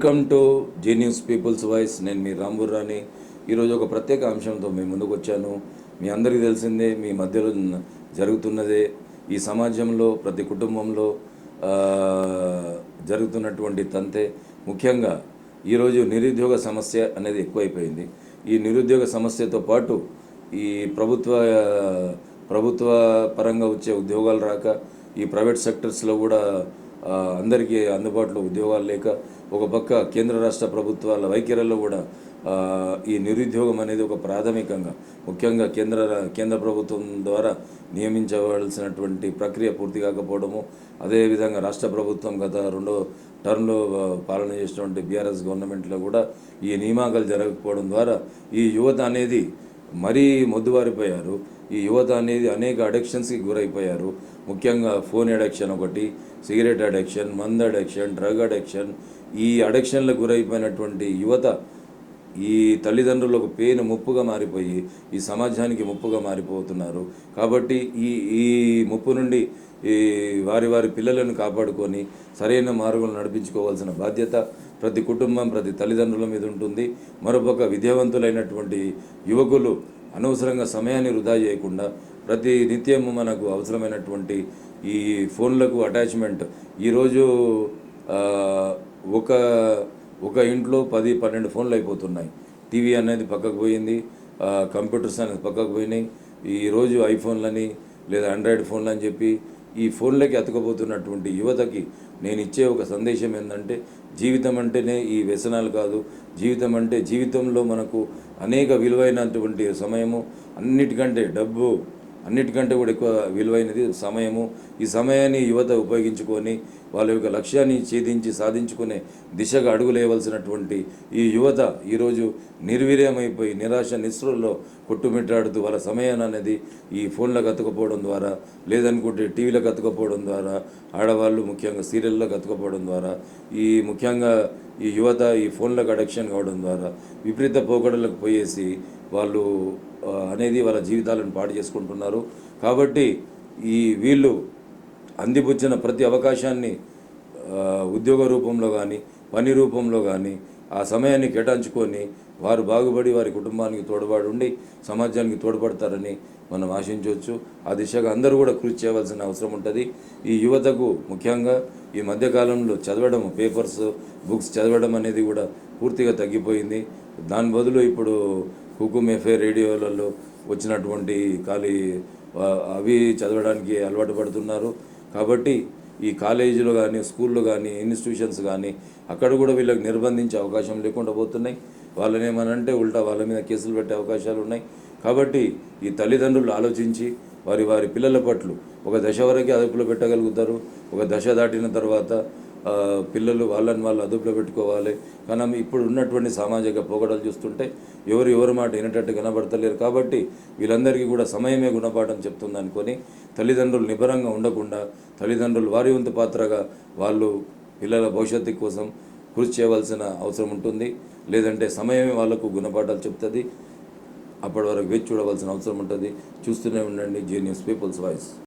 Welcome to Zee News People's Voice నేను మీ రాంబుర్రాని ఈరోజు ఒక ప్రత్యేక అంశంతో మీ ముందుకు వచ్చాను. మీ అందరికీ తెలిసిందే మీ మధ్యలో జరుగుతున్నదే ఈ సమాజంలో ప్రతి కుటుంబంలో జరుగుతున్నటువంటి తంతే. ముఖ్యంగా ఈరోజు నిరుద్యోగ సమస్య అనేది ఎక్కువైపోయింది. ఈ నిరుద్యోగ సమస్యతో పాటు ఈ ప్రభుత్వ ప్రభుత్వ పరంగా వచ్చే ఉద్యోగాలు రాక ఈ ప్రైవేట్ సెక్టర్స్లో కూడా అందరికీ అందుబాటులో ఉద్యోగాలు లేక ఒక పక్క కేంద్ర రాష్ట్ర ప్రభుత్వాల వైఖరిలో కూడా ఈ నిరుద్యోగం అనేది ఒక ప్రాథమికంగా ముఖ్యంగా కేంద్ర కేంద్ర ప్రభుత్వం ద్వారా నియమించవలసినటువంటి ప్రక్రియ పూర్తి కాకపోవడము అదేవిధంగా రాష్ట్ర ప్రభుత్వం గత రెండో టర్మ్లో పాలన చేసినటువంటి బీఆర్ఎస్ గవర్నమెంట్లో కూడా ఈ నియామకాలు జరగకపోవడం ద్వారా ఈ యువత అనేది మరీ మొద్దుబారిపోయారు ఈ యువత అనేది అనేక అడిక్షన్స్కి గురైపోయారు. ముఖ్యంగా ఫోన్ అడిక్షన్ ఒకటి సిగరెట్ అడిక్షన్ మందు అడిక్షన్ డ్రగ్ అడిక్షన్ ఈ అడిక్షన్లకు గురైపోయినటువంటి యువత ఈ తల్లిదండ్రులకు పేను ముప్పుగా మారిపోయి ఈ సమాజానికి ముప్పుగా మారిపోతున్నారు. కాబట్టి ఈ ఈ ముప్పు నుండి ఈ వారి వారి పిల్లలను కాపాడుకొని సరైన మార్గంలో నడిపించుకోవాల్సిన బాధ్యత ప్రతి కుటుంబం ప్రతి తల్లిదండ్రుల మీద ఉంటుంది. మరొక విద్యావంతులైనటువంటి యువకులు అనవసరంగా సమయాన్ని వృధా చేయకుండా ప్రతి నిత్యం మనకు అవసరమైనటువంటి ఈ ఫోన్లకు అటాచ్మెంట్. ఈరోజు ఒక ఒక ఇంట్లో పది పన్నెండు ఫోన్లు అయిపోతున్నాయి. టీవీ అనేది పక్కకు పోయింది కంప్యూటర్స్ అనేది పక్కకు పోయినాయి. ఈరోజు ఐఫోన్లని లేదా ఆండ్రాయిడ్ ఫోన్లు అని చెప్పి ఈ ఫోన్లకి అతుకపోతున్నటువంటి యువతకి నేను ఇచ్చే ఒక సందేశం ఏంటంటే జీవితం అంటేనే ఈ వ్యసనాలు కాదు. జీవితం అంటే జీవితంలో మనకు అనేక విలువైనటువంటి సమయము అన్నిటికంటే డబ్బు అన్నిటికంటే కూడా ఎక్కువ విలువైనది సమయము. ఈ సమయాన్ని యువత ఉపయోగించుకొని వాళ్ళ యొక్క లక్ష్యాన్ని ఛేదించి సాధించుకునే దిశగా అడుగులేయవలసినటువంటి ఈ యువత ఈరోజు నిర్వీర్యమైపోయి నిరాశ నిస్రుల్లో కొట్టుమిట్టాడుతూ వాళ్ళ సమయాన్ని అనేది ఈ ఫోన్లకు అతుకపోవడం ద్వారా లేదనుకుంటే టీవీలకు అతుకపోవడం ద్వారా ఆడవాళ్ళు ముఖ్యంగా సీరియల్లకు అతుకపోవడం ద్వారా ఈ ముఖ్యంగా ఈ యువత ఈ ఫోన్లకు అడక్షన్ కావడం ద్వారా విపరీత పోకడలకు పోయేసి వాళ్ళు అనేది వాళ్ళ జీవితాలను పాడు చేసుకుంటున్నారు. కాబట్టి ఈ వీళ్ళు అందిపుచ్చిన ప్రతి అవకాశాన్ని ఉద్యోగ రూపంలో కానీ పని రూపంలో కానీ ఆ సమయాన్ని కేటాయించుకొని వారు బాగుపడి వారి కుటుంబానికి తోడ్పాటు ఉండి సమాజానికి తోడ్పడతారని మనం ఆశించవచ్చు. ఆ దిశగా అందరూ కూడా కృషి చేయవలసిన అవసరం ఉంటుంది. ఈ యువతకు ముఖ్యంగా ఈ మధ్యకాలంలో చదవడం పేపర్స్ బుక్స్ చదవడం అనేది కూడా పూర్తిగా తగ్గిపోయింది. దాని బదులు ఇప్పుడు కుకుమ్ ఎఫ్ఏ రేడియోలలో వచ్చినటువంటి ఖాళీ అవి చదవడానికి అలవాటు పడుతున్నారు. కాబట్టి ఈ కాలేజీలో కానీ స్కూల్లో కానీ ఇన్స్టిట్యూషన్స్ కానీ అక్కడ కూడా వీళ్ళకి నిర్బంధించే అవకాశం లేకుండా పోతున్నాయి. వాళ్ళని ఏమనంటే ఉల్టా వాళ్ళ మీద కేసులు పెట్టే అవకాశాలు ఉన్నాయి. కాబట్టి ఈ తల్లిదండ్రులు ఆలోచించి వారి వారి పిల్లల పట్ల ఒక దశ వరకే అదుపులో పెట్టగలుగుతారు. ఒక దశ దాటిన తర్వాత పిల్లలు వాళ్ళని వాళ్ళు అదుపులో పెట్టుకోవాలి. కానీ ఇప్పుడు ఉన్నటువంటి సామాజిక పోకడలు చూస్తుంటే ఎవరు ఎవరి మాట వినేటట్టు కనబడతలేరు. కాబట్టి వీళ్ళందరికీ కూడా సమయమే గుణపాఠం చెప్తుంది అనుకొని తల్లిదండ్రులు నిబరంగా ఉండకుండా తల్లిదండ్రులు వారి వంతు పాత్రగా వాళ్ళు పిల్లల భవిష్యత్తు కోసం కృషి చేయవలసిన అవసరం ఉంటుంది. లేదంటే సమయమే వాళ్ళకు గుణపాఠాలు చెప్తుంది. అప్పటి వరకు వేచి చూడవలసిన అవసరం ఉంటుంది. చూస్తూనే ఉండండి. Zee News People's Voice.